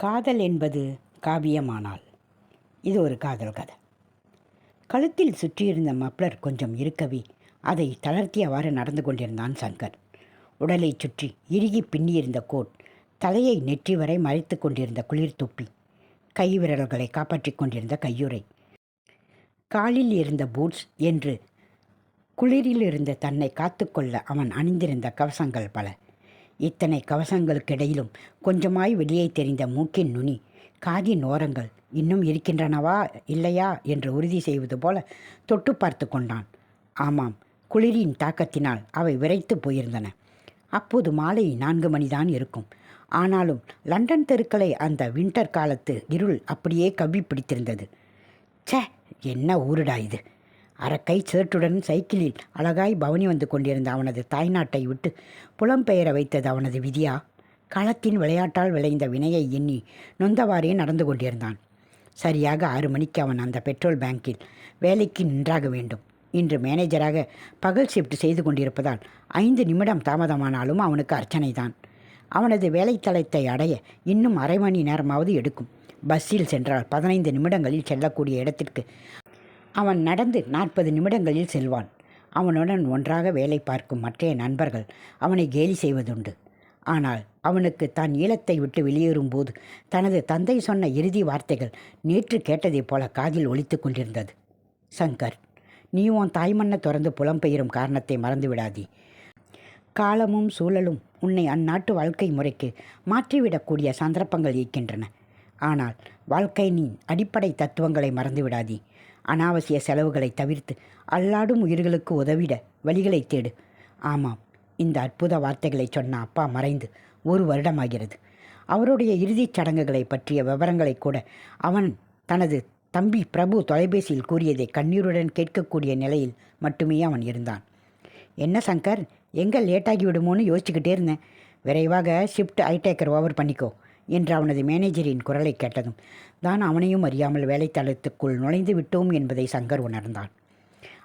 காதல் என்பது காவியமானால். இது ஒரு காதல் கதை. கழுத்தில் சுற்றியிருந்த மப்ளர் கொஞ்சம் இருக்கவே அதை தளர்த்தியவாறு நடந்து கொண்டிருந்தான் சங்கர். உடலைச் சுற்றி இறுகி பின்னியிருந்த கோட் தலையை நெற்றி வரை மறைத்து கொண்டிருந்த குளிர் தொப்பி கை விரல்களை காப்பாற்றிக் கொண்டிருந்த கையுறை காலில் இருந்த பூட்ஸ் என்று குளிரில் இருந்த தன்னை காத்துக்கொள்ள அவன் அணிந்திருந்த கவசங்கள் பல இத்தனை கவசங்களுக்கிடையிலும் கொஞ்சமாய் வெளியே தெரிந்த மூக்கின் நுனி காதின் ஓரங்கள் இன்னும் இருக்கின்றனவா இல்லையா என்று உறுதி செய்வது போல தொட்டு பார்த்து கொண்டான். ஆமாம் குளிரின் தாக்கத்தினால் அவை விரைத்து போயிருந்தன. அப்போது மாலை நான்கு மணிதான் இருக்கும். ஆனாலும் லண்டன் தெருக்களை அந்த வின்டர் காலத்து இருள் அப்படியே கவி பிடித்திருந்தது. ச்சே என்ன ஊருடா இது? அரக்கை சேட்டுடன் சைக்கிளில் அழகாய் பவனி வந்து கொண்டிருந்த அவனது தாய்நாட்டை விட்டு புலம்பெயர வைத்தது அவனது விதியா? களத்தின் விளையாட்டால் விளைந்த வினையை எண்ணி நொந்தவாறே நடந்து கொண்டிருந்தான். சரியாக ஆறு மணிக்கு அவன் அந்த பெட்ரோல் பேங்கில் வேலைக்கு நின்றாக வேண்டும். இன்று மேனேஜராக பகல் ஷிஃப்ட் செய்து கொண்டிருப்பதால் ஐந்து நிமிடம் தாமதமானாலும் அவனுக்கு அர்ச்சனைதான். அவனது வேலைத்தளத்தை அடைய இன்னும் அரை மணி நேரமாவது எடுக்கும். பஸ்ஸில் சென்றால் பதினைந்து நிமிடங்களில் செல்லக்கூடிய இடத்திற்கு அவன் நடந்து நாற்பது நிமிடங்களில் செல்வான். அவனுடன் ஒன்றாக வேலை பார்க்கும் மற்றைய நண்பர்கள் அவனை கேலி செய்வதுண்டு. ஆனால் அவனுக்கு தான் ஈழத்தை விட்டு வெளியேறும்போது தனது தந்தை சொன்ன இறுதி வார்த்தைகள் நேற்று கேட்டதைப் போல காதில் ஒழித்து கொண்டிருந்தது. சங்கர் நீ உன் தாய்மண்ணை திறந்து புலம்பெயரும் காரணத்தை மறந்துவிடாதே. காலமும் சூழலும் உன்னை அந்நாட்டு வாழ்க்கை முறைக்கு மாற்றிவிடக்கூடிய சந்தர்ப்பங்கள் இருக்கின்றன. ஆனால் வாழ்க்கையின் அடிப்படை தத்துவங்களை மறந்துவிடாதே. அனாவசிய செலவுகளை தவிர்த்து அல்லாடும் உயிர்களுக்கு உதவிட வழிகளை தேடு. ஆமாம் இந்த அற்புத வார்த்தைகளை சொன்ன அப்பா மறைந்து ஒரு வருடமாகிறது. அவருடைய இறுதிச் சடங்குகளை பற்றிய விவரங்களை கூட அவன் தனது தம்பி பிரபு தொலைபேசியில் கூறியதை கண்ணீருடன் கேட்கக்கூடிய நிலையில் மட்டுமே அவன் இருந்தான். என்ன சங்கர் எங்கே லேட்டாகி விடுமோன்னு யோசிச்சுக்கிட்டே இருந்தேன். விரைவாக ஷிஃப்ட் ஐடேக்கர் ஓவர் பண்ணிக்கோ. என்று அவனது மேனேஜரின் குரலை கேட்டதும் தான் அவனையும் அறியாமல் வேலைத்தளத்துக்குள் நுழைந்து விட்டோம் என்பதை சங்கர் உணர்ந்தான்.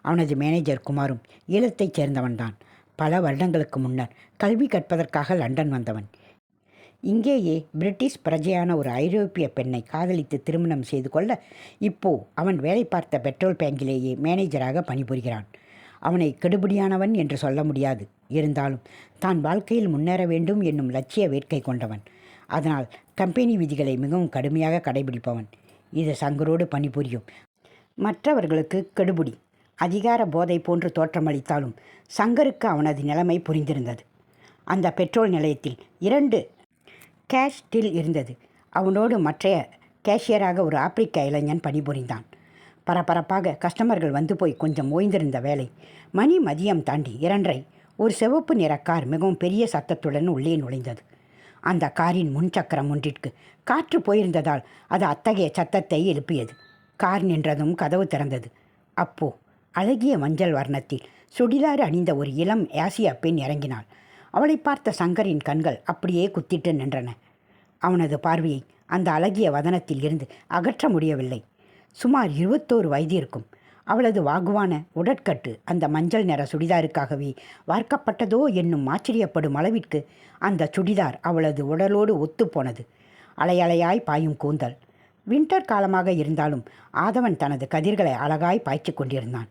அவனது மேனேஜர் குமாரும் ஈழத்தைச் சேர்ந்தவன்தான். பல வருடங்களுக்கு முன்னர் கல்வி கற்பதற்காக லண்டன் வந்தவன். இங்கேயே பிரிட்டிஷ் பிரஜையான ஒரு ஐரோப்பிய பெண்ணை காதலித்து திருமணம் செய்து கொள்ள இப்போ அவன் வேலை பார்த்த பெட்ரோல் பேங்கிலேயே மேனேஜராக பணிபுரிகிறான். அவனை கெடுபடியானவன் என்று சொல்ல முடியாது. இருந்தாலும் தான் வாழ்க்கையில் முன்னேற வேண்டும் என்னும் லட்சிய வேட்கை கொண்டவன். அதனால் கம்பெனி விதிகளை மிகவும் கடுமையாக கடைபிடிப்பவன். இது சங்கரோடு பணிபுரியும். மற்றவர்களுக்கு கெடுபிடி அதிகார போதை போன்று தோற்றமளித்தாலும் சங்கருக்கு அவனது நிலைமை புரிந்திருந்தது. அந்த பெட்ரோல் நிலையத்தில் இரண்டு கேஷ் டில் இருந்தது. அவனோடு மற்றைய கேஷியராக ஒரு ஆப்பிரிக்க இளைஞன் பணிபுரிந்தான். பரபரப்பாக கஸ்டமர்கள் வந்து போய் கொஞ்சம் ஓய்ந்திருந்த வேலை மணி மதியம் தாண்டி இரண்டரை ஒரு சிவப்பு நிற கார் மிகவும் பெரிய சத்தத்துடன் உள்ளே நுழைந்தது. அந்த காரின் முன் சக்கரம் ஒன்றிற்கு. காற்று போயிருந்ததால் அது அத்தகைய சத்தத்தை எழுப்பியது. கார் நின்றதும் கதவு திறந்தது. அப்போ அழகிய மஞ்சள் வர்ணத்தில் சுடிதார் அணிந்த ஒரு இளம் ஆசியா பெண் இறங்கினாள். அவளை பார்த்த சங்கரின் கண்கள் அப்படியே குத்திட்டு நின்றன. அவனது பார்வையை அந்த அழகிய வதனத்தில் இருந்து அகற்ற முடியவில்லை. சுமார் இருபத்தோரு வயது இருக்கும் அவளது வாகுவான உடற்கட்டு அந்த மஞ்சள் நிற சுடிதாருக்காகவே வார்க்கப்பட்டதோ என்னும் ஆச்சரியப்படும் அளவிற்கு அந்த சுடிதார் அவளது உடலோடு ஒத்துப்போனது. அலையலையாய் பாயும் கூந்தல். வின்டர் காலமாக இருந்தாலும் ஆதவன் தனது கதிர்களை அழகாய் பாய்ச்சி கொண்டிருந்தான்.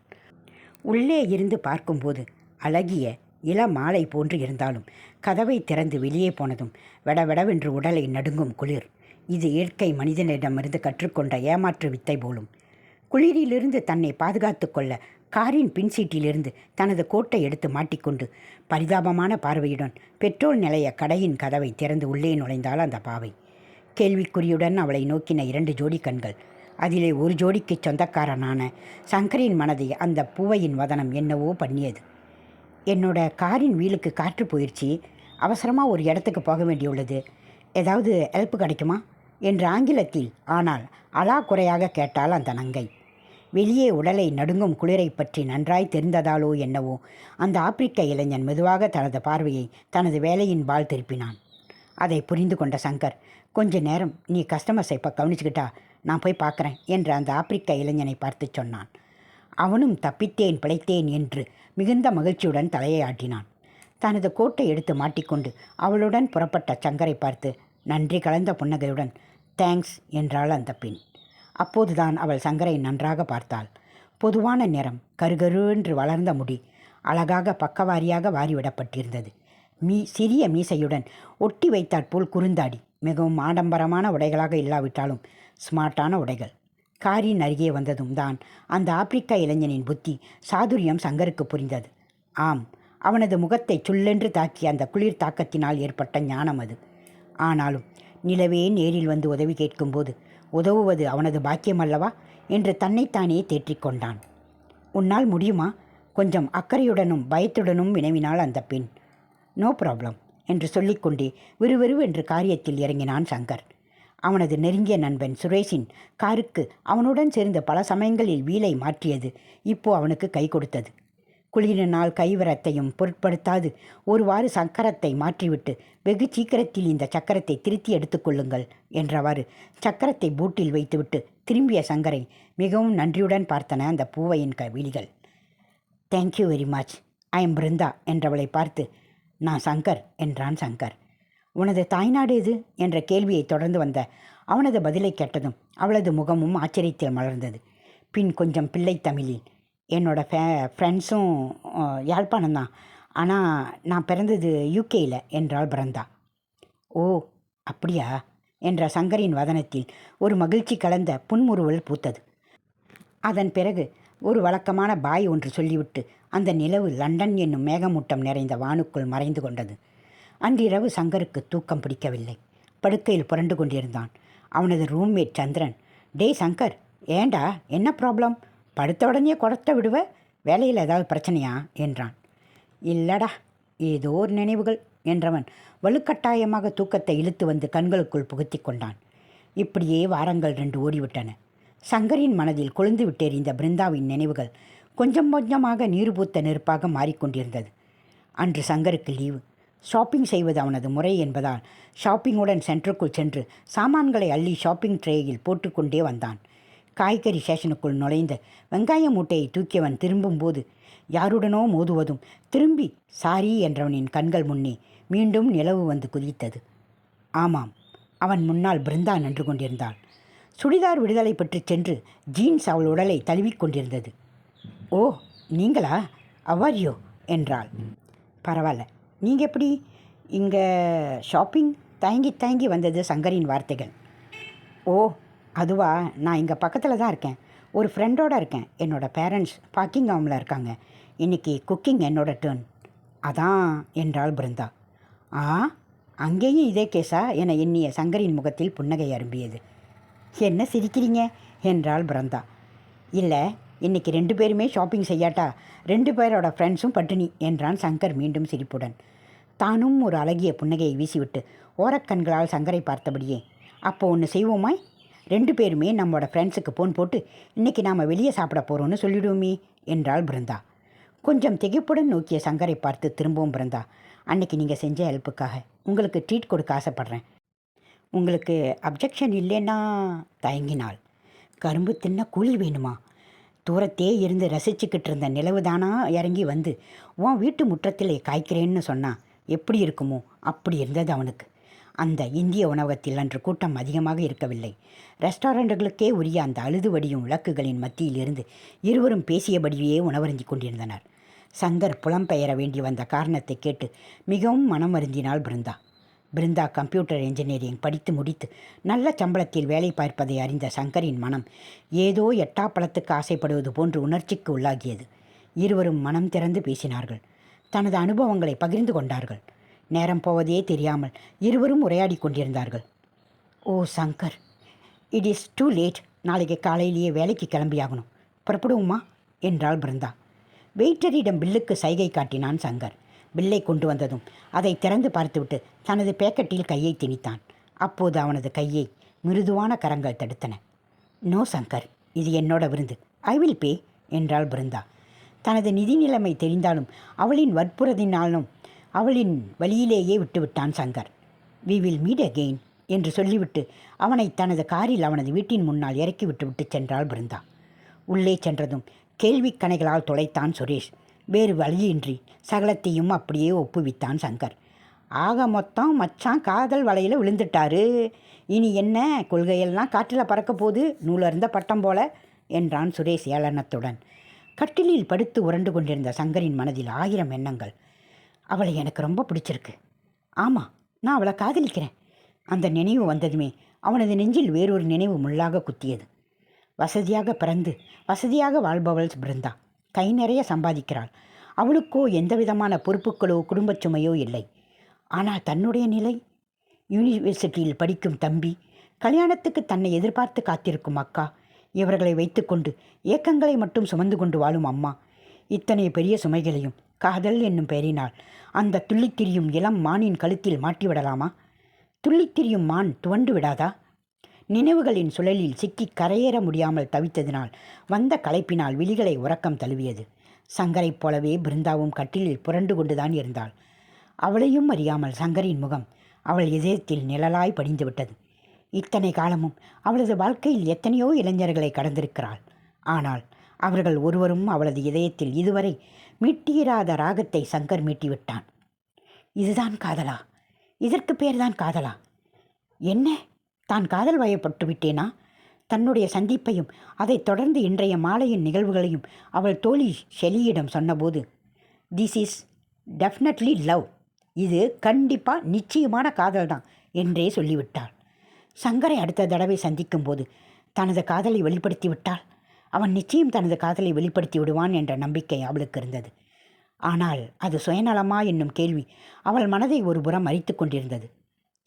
உள்ளே இருந்து பார்க்கும்போது அழகிய இள மாலை போன்று இருந்தாலும் கதவை திறந்து வெளியே போனதும் வெடவெடவென்று உடலை நடுங்கும் குளிர். இது இயற்கை மனிதனிடமிருந்து கற்றுக்கொண்ட ஏமாற்று வித்தை போலும். குளிரிலிருந்து தன்னை பாதுகாத்து கொள்ள காரின் பின்சீட்டிலிருந்து தனது கோட்டை எடுத்து மாட்டிக்கொண்டு பரிதாபமான பார்வையுடன் பெட்ரோல் நிலைய கடையின் கதவை திறந்து உள்ளே நுழைந்தாள் அந்த பாவை. கேள்விக்குறியுடன் அவளை நோக்கின இரண்டு ஜோடி கண்கள். அதிலே ஒரு ஜோடிக்கு சொந்தக்காரனான சங்கரின் மனதை அந்த பூவையின் வதனம் என்னவோ பண்ணியது. என்னோட காரின் வீலுக்கு காற்று போயிடுச்சு அவசரமாக ஒரு இடத்துக்கு போக வேண்டியுள்ளது. ஏதாவது ஹெல்ப் கிடைக்குமா? என்று ஆங்கிலத்தில். ஆனால் அலா குறையாக கேட்டாள் அந்த நங்கை. வெளியே உடலை நடுங்கும் குளிரை பற்றி நன்றாய் தெரிந்ததாலோ என்னவோ அந்த ஆப்பிரிக்க இளைஞன் மெதுவாக தனது பார்வையை தனது வேலையின் பால் திருப்பினான். அதை புரிந்து கொண்ட சங்கர் கொஞ்ச நேரம் நீ கஸ்டமர்ஸை இப்போ கவனிச்சுக்கிட்டா நான் போய் பார்க்குறேன் என்று அந்த ஆப்பிரிக்க இளைஞனை பார்த்து சொன்னான். அவனும் தப்பித்தேன் பிழைத்தேன் என்று மிகுந்த மகிழ்ச்சியுடன் தலையை ஆட்டினான். தனது கோட்டை எடுத்து மாட்டிக்கொண்டு அவளுடன் புறப்பட்ட சங்கரை பார்த்து நன்றி கலந்த புன்னகையுடன் தேங்க்ஸ் என்றாள் அந்த பெண். அப்போதுதான் அவள் சங்கரை நன்றாக பார்த்தாள். பொதுவான நிறம் கருகரு என்று வளர்ந்த முடி அழகாக பக்கவாரியாக வாரிவிடப்பட்டிருந்தது. மீ சிறிய மீசையுடன் ஒட்டி வைத்தாற்போல் குறுந்தாடி மிகவும் ஆடம்பரமான உடைகளாக இல்லாவிட்டாலும் ஸ்மார்ட்டான உடைகள். காரின் அருகே வந்ததும் தான் அந்த ஆப்பிரிக்க இளைஞனின் புத்தி சாதுரியம் சங்கருக்கு புரிந்தது. ஆம் அவனது முகத்தை சுள்ளென்று தாக்கிய அந்த குளிர் தாக்கத்தினால் ஏற்பட்ட ஞானம் அது. ஆனாலும் நிலவே நேரில் வந்து உதவி கேட்கும்போது உதவுவது அவனது பாக்கியம் அல்லவா என்று தன்னைத்தானே தேற்றிக்கொண்டான் உன்னால் முடியுமா? கொஞ்சம் அக்கறையுடனும் பயத்துடனும் வினவினாள் அந்த பெண். நோ ப்ராப்ளம் என்று சொல்லிக்கொண்டே விறுவிறு என்று காரியத்தில் இறங்கினான் சங்கர். அவனது நெருங்கிய நண்பன் சுரேஷின் காருக்கு அவனுடன் சேர்ந்து பல சமயங்களில் வீலை மாற்றியது இப்போ அவனுக்கு கை கொடுத்தது. குளிரினால் கைவரத்தையும் பொருட்படுத்தாது. ஒருவாறு சக்கரத்தை மாற்றிவிட்டு வெகு சீக்கிரத்தில் இந்த சக்கரத்தை திருத்தி எடுத்துக்கொள்ளுங்கள் என்றவாறு சக்கரத்தை பூட்டில் வைத்துவிட்டு திரும்பிய சங்கரை மிகவும் நன்றியுடன் பார்த்தன அந்த பூவையின் கவிழிகள். Thank you very much I am Brinda என்றவளை பார்த்து நான் சங்கர் என்றான் சங்கர். உனது தாய்நாடு எது? என்ற கேள்வியை தொடர்ந்து வந்த அவனது பதிலை கேட்டதும் அவளது முகமும் ஆச்சரியத்தில் மலர்ந்தது. பின் கொஞ்சம் பிள்ளை தமிழில். என்னோடய ஃபே ஃப்ரெண்ட்ஸும் யாழ்ப்பாணம் தான். ஆனால் நான் பிறந்தது யூகேயில் என்றாள் பிருந்தா ஓ அப்படியா? என்ற சங்கரின் வதனத்தில் ஒரு மகிழ்ச்சி கலந்த புன்முறுவல் பூத்தது. அதன் பிறகு ஒரு வழக்கமான பாய் ஒன்று சொல்லிவிட்டு அந்த நிலவு லண்டன் என்னும் மேகமூட்டம் நிறைந்த வானுக்குள் மறைந்து கொண்டது. அன்றிரவு சங்கருக்கு தூக்கம் பிடிக்கவில்லை. படுக்கையில் புரண்டு கொண்டிருந்தான். அவனது ரூம்மேட் சந்திரன் டே சங்கர் ஏண்டா என்ன ப்ராப்ளம் படுத்த உடனே குடத்த விடுவ வேலையில் ஏதாவது பிரச்சனையா? என்றான். இல்லடா ஏதோ ஒரு நினைவுகள் என்றவன் வலுக்கட்டாயமாக தூக்கத்தை இழுத்து வந்து கண்களுக்குள் புகுத்தி கொண்டான். இப்படியே வாரங்கள் ரெண்டு ஓடிவிட்டன. சங்கரின் மனதில் கொழுந்து விட்டெறிந்த பிருந்தாவின் நினைவுகள். கொஞ்சம் கொஞ்சமாக நீர்பூத்த நெருப்பாக மாறிக்கொண்டிருந்தது அன்று சங்கருக்கு லீவு. ஷாப்பிங் செய்வது அவனது முறை என்பதால் ஷாப்பிங்குடன் சென்டருக்குள் சென்று சாமான்களை அள்ளி ஷாப்பிங் ட்ரேயில் போட்டுக்கொண்டே வந்தான். காய்கறி ஸ்டேஷனுக்குள் நுழைந்த வெங்காய மூட்டையை தூக்கியவன் திரும்பும்போது யாருடனோ மோதுவதும் திரும்பி சாரி என்றவனின் கண்கள் முன்னே மீண்டும் நிலவு வந்து குதித்தது. ஆமாம் அவன் முன்னால் பிருந்தா நின்று கொண்டிருந்தாள். சுடிதார் விடுதலை பெற்று சென்று ஜீன்ஸ் அவள் உடலை தழுவிக் கொண்டிருந்தது. ஓ நீங்களா? அவ்வாரியோ என்றாள். பரவாயில்ல. நீங்கள் எப்படி? இங்கே ஷாப்பிங்? தயங்கி தயங்கி வந்தது சங்கரின் வார்த்தைகள். ஓ அதுவா நான் இங்கே பக்கத்தில் தான் இருக்கேன். ஒரு ஃப்ரெண்டோட இருக்கேன். என்னோடய பேரண்ட்ஸ் பாக்கிங் ஹோமில் இருக்காங்க. இன்றைக்கி குக்கிங் என்னோடய டேர்ன் அதான் என்றாள் பிருந்தா. ஆ அங்கேயும் இதே கேஸா என எண்ணிய சங்கரின் முகத்தில் புன்னகை அரும்பியது. என்ன சிரிக்கிறீங்க? என்றாள் பிருந்தா. இல்லை இன்னைக்கு ரெண்டு பேருமே ஷாப்பிங் செய்யாட்டா? ரெண்டு பேரோட ஃப்ரெண்ட்ஸும் பட்டினி என்றான் சங்கர் மீண்டும் சிரிப்புடன். தானும் ஒரு அழகிய புன்னகையை வீசிவிட்டு ஓரக்கண்களால் சங்கரை பார்த்தபடியே அப்போ ஒன்று செய்வோமாய்? ரெண்டு பேருமே நம்மளோட ஃப்ரெண்ட்ஸுக்கு ஃபோன் போட்டு இன்றைக்கி நாம் வெளியே சாப்பிட போகிறோன்னு சொல்லிடுவோமே என்றாள் பிருந்தா. கொஞ்சம் திகைப்புடன் நோக்கிய சங்கரை பார்த்து திரும்பவும் பிருந்தா அன்னைக்கு நீங்கள் செஞ்ச ஹெல்ப்புக்காக உங்களுக்கு ட்ரீட் கொடுக்க ஆசைப்பட்றேன். உங்களுக்கு அப்ஜெக்ஷன் இல்லைன்னா தயங்கினாள். கரும்பு தின்ன கூலி வேணுமா? தூரத்தே இருந்து ரசிச்சுக்கிட்டு இருந்த நிலவு தானா இறங்கி வந்து உன் வீட்டு முற்றத்தில் காய்க்கிறேன்னு சொன்னான் எப்படி இருக்குமோ அப்படி இருந்தது அவனுக்கு. அந்த இந்திய உணவகத்தில் அன்று கூட்டம் அதிகமாக இருக்கவில்லை. ரெஸ்டாரண்ட்டுகளுக்கே உரிய அந்த அழுது வடியும் விளக்குகளின் மத்தியில் இருந்து இருவரும் பேசியபடியே உணவருந்திக் கொண்டிருந்தனர். சங்கர் புலம்பெயர வேண்டி வந்த காரணத்தை கேட்டு மிகவும் மனம் வருந்தினாள் பிருந்தா. பிருந்தா கம்ப்யூட்டர் இன்ஜினியரிங் படித்து முடித்து நல்ல சம்பளத்தில் வேலை பார்ப்பதை அறிந்த சங்கரின் மனம் ஏதோ எட்டாப்பழத்துக்கு ஆசைப்படுவது போன்று உணர்ச்சிக்கு உள்ளாகியது. இருவரும் மனம் திறந்து பேசினார்கள். தனது அனுபவங்களை பகிர்ந்து கொண்டார்கள். நேரம் போவதே தெரியாமல் இருவரும் உரையாடி கொண்டிருந்தார்கள். ஓ Shankar it is too late நாளைக்கு காலையிலேயே வேலைக்கு கிளம்பியாகணும். புறப்படுவோமா? என்றாள் பிருந்தா. வெயிட்டரிடம் பில்லுக்கு சைகை காட்டினான் சங்கர். பில்லை கொண்டு வந்ததும் அதை திறந்து பார்த்துவிட்டு தனது பேக்கெட்டில் கையை திணித்தான். அப்போது அவனது கையை மிருதுவான கரங்கள் தடுத்தன. நோ சங்கர் இது என்னோட விருந்து. ஐ வில் பே என்றாள் பிருந்தா. தனது நிதி நிலைமை தெரிந்தாலும் அவளின் வற்புறதினாலும் அவளின் வழியிலேயே விட்டுவிட்டான் Shankar. We will meet again என்று சொல்லிவிட்டு அவனை தனது காரில் அவனது வீட்டின் முன்னால் இறக்கி விட்டுவிட்டு சென்றாள் பிருந்தா. உள்ளே சென்றதும் கேள்விக் கணைகளால் தொலைத்தான் சுரேஷ். வேறு வழியின்றி சகலத்தையும் அப்படியே ஒப்புவித்தான் சங்கர். ஆக மொத்தம் மச்சான் காதல் வலையில் விழுந்துட்டாரு. இனி என்ன? கொள்கையெல்லாம் காற்றில் பறக்க போது நூலர்ந்த பட்டம் போல என்றான் சுரேஷ் ஏளனத்துடன். கட்டிலில் படுத்து உரண்டு கொண்டிருந்த சங்கரின் மனதில் ஆயிரம் எண்ணங்கள். அவளை எனக்கு ரொம்ப பிடிச்சிருக்கு. ஆமாம் நான் அவளை காதலிக்கிறேன். அந்த நினைவு வந்ததுமே அவனது நெஞ்சில் வேறொரு நினைவு முள்ளாக குத்தியது. வசதியாக பிறந்து வசதியாக வாழ்பவள் பிருந்தா. கை நிறைய சம்பாதிக்கிறாள். அவளுக்கோ எந்த விதமான பொறுப்புகளோ குடும்பச் சுமையோ இல்லை. ஆனால் தன்னுடைய நிலை? யூனிவர்சிட்டியில் படிக்கும் தம்பி கல்யாணத்துக்கு தன்னை எதிர்பார்த்து காத்திருக்கும் அக்கா இவர்களை வைத்துக்கொண்டு ஏக்கங்களை மட்டும் சுமந்து கொண்டு வாழும் அம்மா இத்தனை பெரிய சுமைகளையும் காதல் என்னும் பெயரினால் அந்த துள்ளித்திரியும் இளம் மானின் கழுத்தில் மாட்டிவிடலாமா? துள்ளித்திரியும் மான் துவண்டு விடாதா? நினைவுகளின் சுழலில் சிக்கி கரையேற முடியாமல் தவித்ததினால் வந்த களைப்பினால் விழிகளை உறக்கம் தழுவியது. சங்கரைப் போலவே பிருந்தாவும் கட்டிலில் புரண்டு கொண்டுதான் இருந்தாள். அவளையும் அறியாமல் சங்கரின் முகம் அவள் இதயத்தில் நிழலாய் படிந்துவிட்டது. இத்தனை காலமும் அவளது வாழ்க்கையில் எத்தனையோ இளைஞர்களை கடந்திருக்கிறாள். ஆனால் அவர்கள் ஒருவரும் அவளது இதயத்தில் இதுவரை மீட்டியிராத ராகத்தை சங்கர் மீட்டிவிட்டான். இதுதான் காதலா? இதற்கு பேர்தான் காதலா? என்ன? தான் காதல் வயப்பட்டு விட்டேனா? தன்னுடைய சந்திப்பையும் அதைத் தொடர்ந்து இன்றைய மாலையின் நிகழ்வுகளையும் அவள் தோழி ஷெலியிடம் சொன்னபோது திஸ் இஸ் டெஃபினெட்லி லவ் இது கண்டிப்பாக நிச்சயமான காதல் தான் என்றே சொல்லிவிட்டாள். சங்கரை அடுத்த தடவை சந்திக்கும் போது தனது காதலை வெளிப்படுத்தி விட்டாள் அவன் நிச்சயம் தனது காதலை வெளிப்படுத்தி விடுவான் என்ற நம்பிக்கை அவளுக்கு இருந்தது. ஆனால் அது சுயநலமா என்னும் கேள்வி அவள் மனதை ஒரு புறம் அரித்து கொண்டிருந்தது.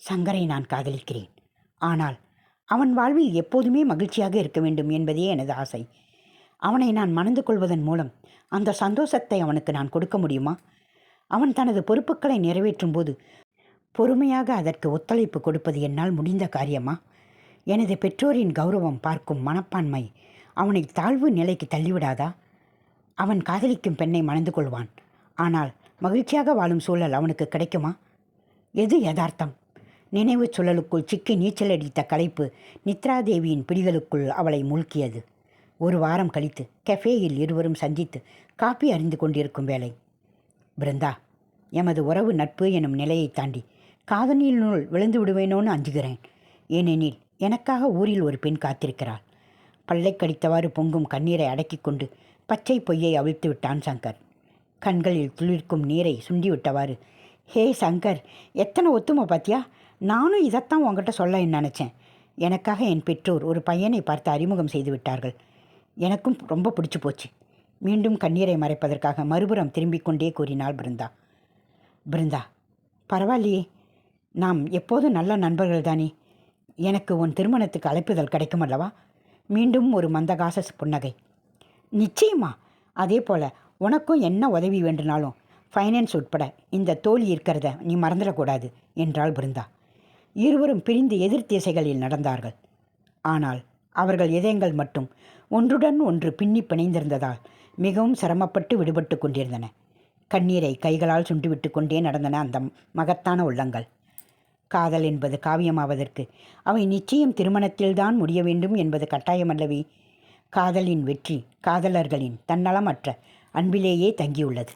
சங்கரை நான் காதலிக்கிறேன். ஆனால் அவன் வாழ்வில் எப்போதுமே மகிழ்ச்சியாக இருக்க வேண்டும் என்பதே எனது ஆசை. அவனை நான் மணந்து கொள்வதன் மூலம் அந்த சந்தோஷத்தை அவனுக்கு நான் கொடுக்க முடியுமா? அவன் தனது பொறுப்புகளை நிறைவேற்றும் போது பொறுமையாக அதற்கு ஒத்துழைப்பு கொடுப்பது என்னால் முடிந்த காரியமா? எனது பெற்றோரின் கௌரவம் பார்க்கும் மனப்பான்மை அவனை தாழ்வு நிலைக்கு தள்ளிவிடாதா? அவன் காதலிக்கும் பெண்ணை மணந்து கொள்வான். ஆனால் மகிழ்ச்சியாக வாழும் சூழல் அவனுக்கு கிடைக்குமா? எது யதார்த்தம்? நினைவு சுழலுக்குள் சிக்கி நீச்சல் அடித்த களைப்பு நித்ராதேவியின் பிடிகளுக்குள் அவளை மூழ்கியது. ஒரு வாரம் கழித்து கெஃபேயில் இருவரும் சந்தித்து காப்பி அறிந்து கொண்டிருக்கும் வேளை. பிருந்தா எமது உறவு நட்பு எனும் நிலையை தாண்டி காதலியினுள் விழுந்து விடுவேனோன்னு அஞ்சுகிறேன். ஏனெனில் எனக்காக ஊரில் ஒரு பெண் காத்திருக்கிறாள். பல்லை கடித்தவாறு பொங்கும் கண்ணீரை அடக்கிக் கொண்டு பச்சை பொய்யை அவிழ்த்து விட்டான் சங்கர். கண்களில் துளிர்க்கும் நீரை சுண்டிவிட்டவாறு ஹே சங்கர் எத்தனை ஒத்துமை பாத்தியா? நானும் இதைத்தான் உங்ககிட்ட சொல்ல நினச்சேன். எனக்காக என் பெற்றோர் ஒரு பையனை பார்த்து அறிமுகம் செய்து விட்டார்கள். எனக்கும் ரொம்ப பிடிச்சு போச்சு. மீண்டும் கண்ணீரை மறைப்பதற்காக மறுபுறம் திரும்பிக் கொண்டே கூறினாள் பிருந்தா. பிருந்தா பரவாயில்லையே. நாம் எப்போதும் நல்ல நண்பர்கள் தானே. எனக்கு உன் திருமணத்துக்கு அழைப்புதல் கிடைக்கும் அல்லவா மீண்டும் ஒரு மந்தகாச புன்னகை. நிச்சயமா அதே போல் உனக்கும் என்ன உதவி வேண்டுனாலும் ஃபைனான்ஸ் உட்பட இந்த தோல் இருக்கிறத நீ மறந்துடக்கூடாது என்றாள் பிருந்தா. இருவரும் பிரிந்து எதிர் திசைகளில் நடந்தார்கள். ஆனால் அவர்கள் இதயங்கள் மட்டும் ஒன்றுடன் ஒன்று பின்னி பிணைந்திருந்ததால் மிகவும் சிரமப்பட்டு விடுபட்டு கொண்டிருந்தன. கண்ணீரை கைகளால் சுண்டுவிட்டு கொண்டே நடந்தன அந்த மகத்தான உள்ளங்கள். காதல் என்பது காவியமாவதற்கு. அவை நிச்சயம் திருமணத்தில்தான் முடிய வேண்டும் என்பது கட்டாயமல்லவே. காதலின் வெற்றி காதலர்களின் தன்னலமற்ற அன்பிலேயே தங்கியுள்ளது.